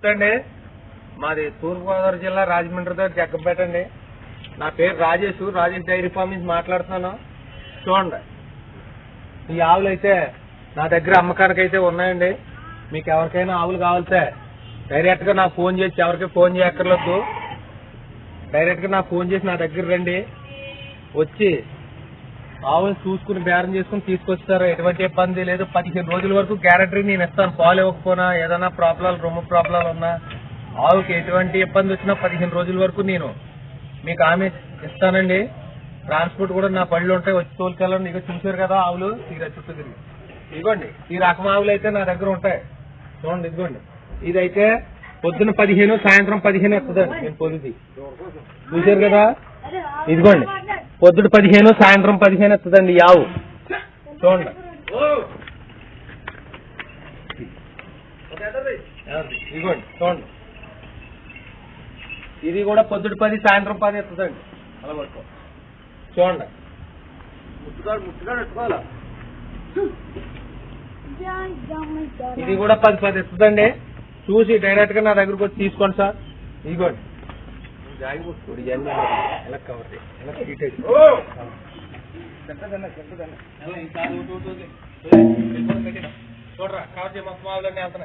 నమస్తే అండి మాది తూర్పుగోదావరి జిల్లా రాజమండ్రి దగ్గర జగ్గంపేట అండి. నా పేరు రాజేష్ రాజేష్ డైరీ ఫార్మ్ నుంచి మాట్లాడుతున్నాను. చూడండి. ఈ ఆవులు అయితే నా దగ్గర అమ్మకానికి అయితే ఉన్నాయండి. మీకు ఎవరికైనా ఆవులు కావాలితే డైరెక్ట్గా నాకు ఫోన్ చేసి ఎవరికి ఫోన్ చేయక్కర్లేదు. డైరెక్ట్గా నాకు ఫోన్ చేసి నా దగ్గర రండి. వచ్చి ఆవులు చూసుకుని బేరం చేసుకుని తీసుకొస్తారు. ఎటువంటి ఇబ్బంది లేదు. పదిహేను రోజుల వరకు గ్యారంటీ నేను ఇస్తాను. పాలు ఇవ్వకపోయినా ఏదైనా ప్రాబ్లం రొమ్ము ప్రాబ్లం ఉన్నా ఆవుకి ఎటువంటి ఇబ్బంది వచ్చినా పదిహేను రోజుల వరకు నేను మీకు ఆమె ఇస్తానండి. ట్రాన్స్పోర్ట్ కూడా నా పళ్ళు ఉంటాయి. వచ్చి తోలుకెళ్ళండి. ఇక చూసారు కదా ఆవులు. తీరా చుట్టూ తిరిగి. ఇదిగోండి. ఈ రకం ఆవులు అయితే నా దగ్గర ఉంటాయి. చూడండి ఇదిగోండి. ఇదైతే పొద్దున పదిహేను సాయంత్రం పదిహేను వస్తుందండి నేను పొద్దుది చూసారు కదా? ఇదిగోండి. పొద్దుడు పదిహేను సాయంత్రం పదిహేను వస్తుందండి యావు. చూడండి. ఇదిగోండి చూడండి. ఇది కూడా పొద్దుడు పది సాయంత్రం పది వస్తుందండి అలా పట్టుకో. చూడండి. ఇది కూడా పది పది ఇస్తుందండి చూసి డైరెక్ట్గా నా దగ్గరకు వచ్చి తీసుకోండి సార్. ఇదిగోండి. జాగి కొట్టుకోడు ఇవన్నీ ఎలా కవర్ చేయి. ఎలా సీట్ వేసి. ఎలా ఈసారి ఊటు ఊటు ఊటు. ఏ, వెళ్ళిపోతుంది గట్టిగా. చూడరా కవర్ చేయ మొత్తం